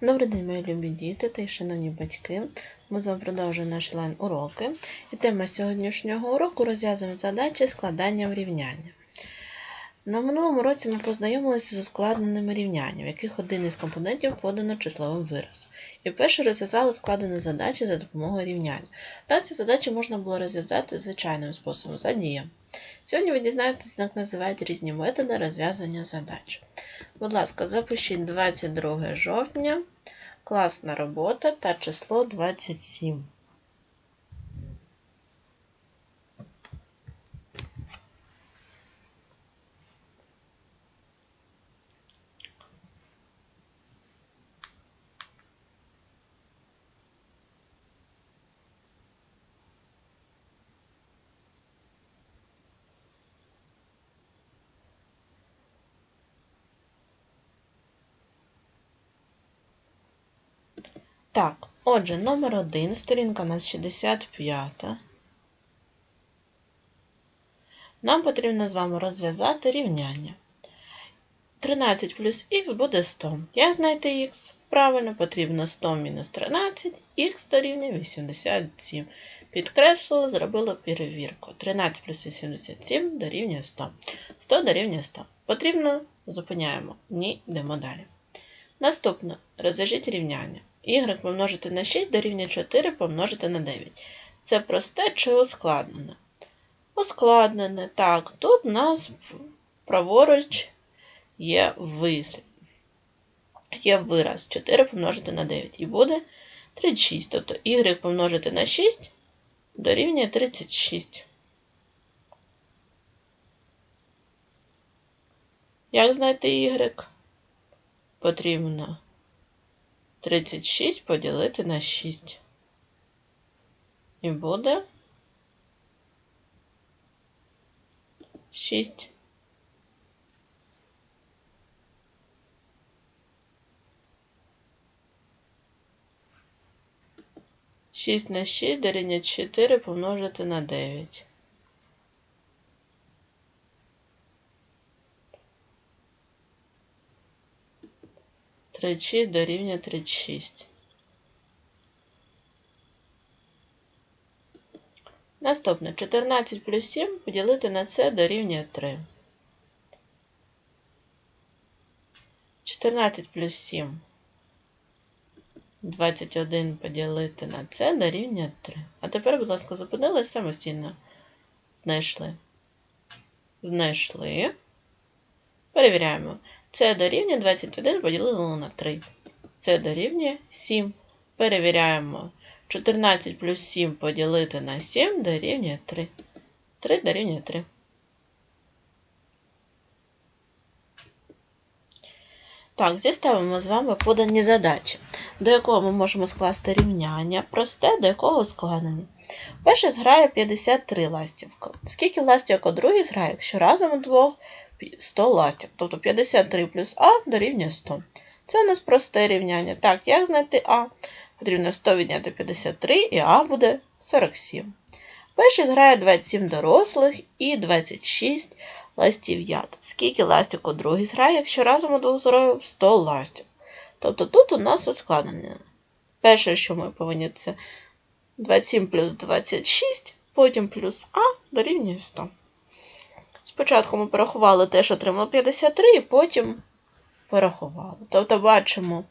Добрий день, мої любі діти та й шановні батьки. Ми з вами продовжуємо наші лайн-уроки. І тема сьогоднішнього уроку розв'язуємо задачі складанням рівняння. На минулому році ми познайомилися з ускладненими рівняннями, в яких один із компонентів подано числовим виразом. І вперше розв'язали складені задачі за допомогою рівняння. Так, ці задачі можна було розв'язати звичайним способом за дієм. Сьогодні ви дізнаєтесь, як називають різні методи розв'язання задач. Будь ласка, запишіть 22 жовтня, класна робота та число 27. Так, отже, номер 1, сторінка у нас 65. Нам потрібно з вами розв'язати рівняння. 13 плюс х буде 100. Як знайти х? Правильно, потрібно 100 мінус 13, х дорівнює 87. Підкреслили, зробили перевірку. 13 плюс 87 дорівнює 100. 100 дорівнює 100. Потрібно, зупиняємо. Ні, йдемо далі. Наступне. Розв'яжіть рівняння. Y помножити на 6 дорівнює 4 помножити на 9. Це просте чи ускладнене? Ускладнене. Так, тут у нас праворуч є. Є вираз 4 помножити на 9. І буде 36. Тобто y помножити на 6 дорівнює 36. Як знайти y? Потрібно 36 поділити на 6. І буде 6. Шість на шість дорівнює чотири помножити на дев'ять. 36 дорівнює 36. Наступне 14 плюс 7 поділити на це дорівнює 3. 14 плюс 7. 21 поділити на це дорівнює 3. А тепер, будь ласка, зупинилися самостійно. Знайшли. Знайшли. Перевіряємо. Це дорівнює 21 поділили на 3. Це дорівнює 7. Перевіряємо. 14 плюс 7 поділити на 7 дорівнює 3. 3 дорівнює 3. Так, зіставимо з вами подані задачі, до якого ми можемо скласти рівняння, просте, до якого складені. Перший зграє 53 ластівка. Скільки ластівок у другий зграє, якщо разом у двох 100 ластівок. Тобто 53 плюс А дорівнює 100. Це у нас просте рівняння. Так, як знайти А? Потрібно 100 відняти 53, і А буде 47. Перший зграє 27 дорослих і 26 ластів'ят. Скільки ластівок у другий зграє, якщо разом у двох зграїв 100 ластів. Тобто тут у нас ускладнення. Перше, що ми повинні, це 27 плюс 26, потім плюс А дорівнює 100. Спочатку ми порахували те, що отримало 53, і потім порахували. Тобто, бачимо,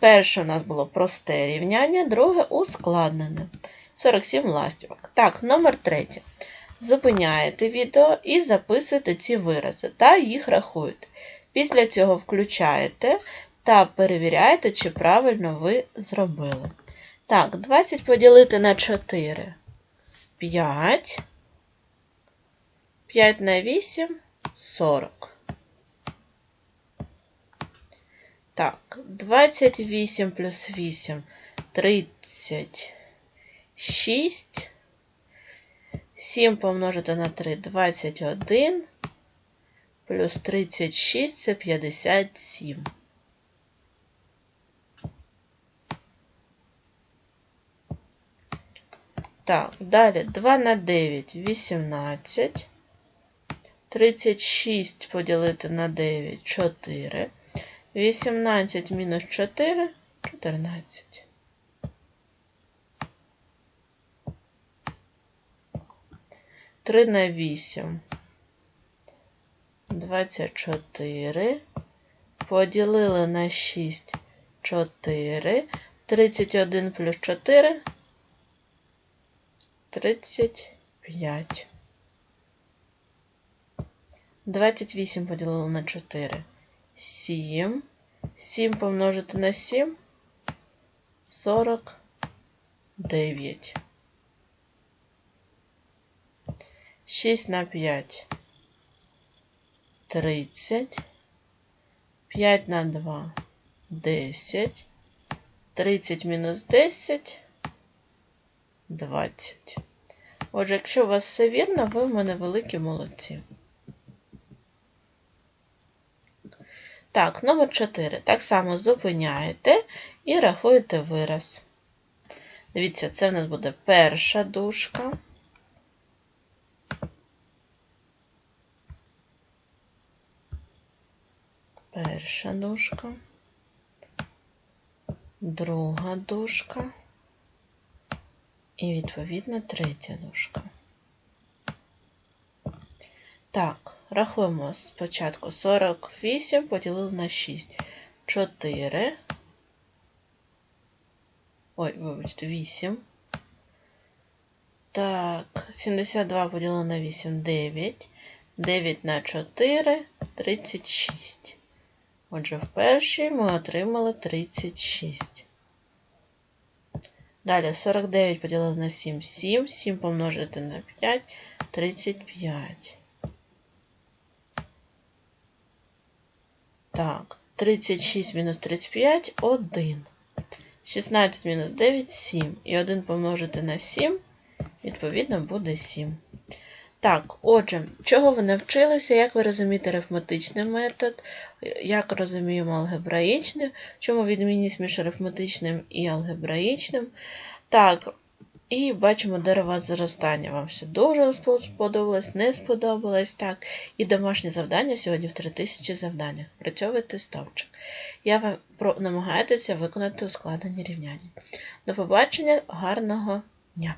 перше у нас було просте рівняння, друге ускладнене. 47 ластівок. Так, номер третє. Зупиняєте відео і записуєте ці вирази та їх рахуєте. Після цього включаєте та перевіряєте, чи правильно ви зробили. Так, 20 поділити на 4. 5. 5 на 8 40. Так, 28 плюс 8 36. 7 помножити на 3 21. Плюс 36 це 57. Так, далі 2 на 9 18. 36 поділити на 9 4. 18 мінус 4 14. Три на вісім. Двадцять чотири. Поділили на шість. Чотири. Тридцять один плюс чотири. Тридцять п'ять. Двадцять вісім поділили на чотири. Сім. Сім помножити на сім. Сорок дев'ять. 6 на 5 30. 5 на 2 10. 30 мінус 10 20. Отже, якщо у вас все вірно, ви в мене великі молодці. Так, номер 4. Так само зупиняєте і рахуєте вираз. Дивіться, це в нас буде перша дужка. Перша дужка, друга дужка і, відповідно, третя дужка. Так, рахуємо спочатку 48 поділили на 6. 4. Ой, вибачте, 8. Так, 72 поділили на 8, 9. 9 на 4, 36. Отже, в першій ми отримали 36. Далі 49 поділили на 7, 7, 7 помножити на 5, 35. Так, 36 мінус 35 1. 16 мінус 9 7. І 1 помножити на 7, відповідно, буде 7. Так, отже, чого ви навчилися, як ви розумієте арифметичний метод, як розуміємо алгебраїчний, в чому відмінність між арифметичним і алгебраїчним. Так, і бачимо дерева зростання. Вам все дуже сподобалось, не сподобалось. Так. І домашнє завдання сьогодні в 3000 завдання. Працьовуйте стовпчик. Я вам намагаюся виконати ускладнені рівняння. До побачення, гарного дня!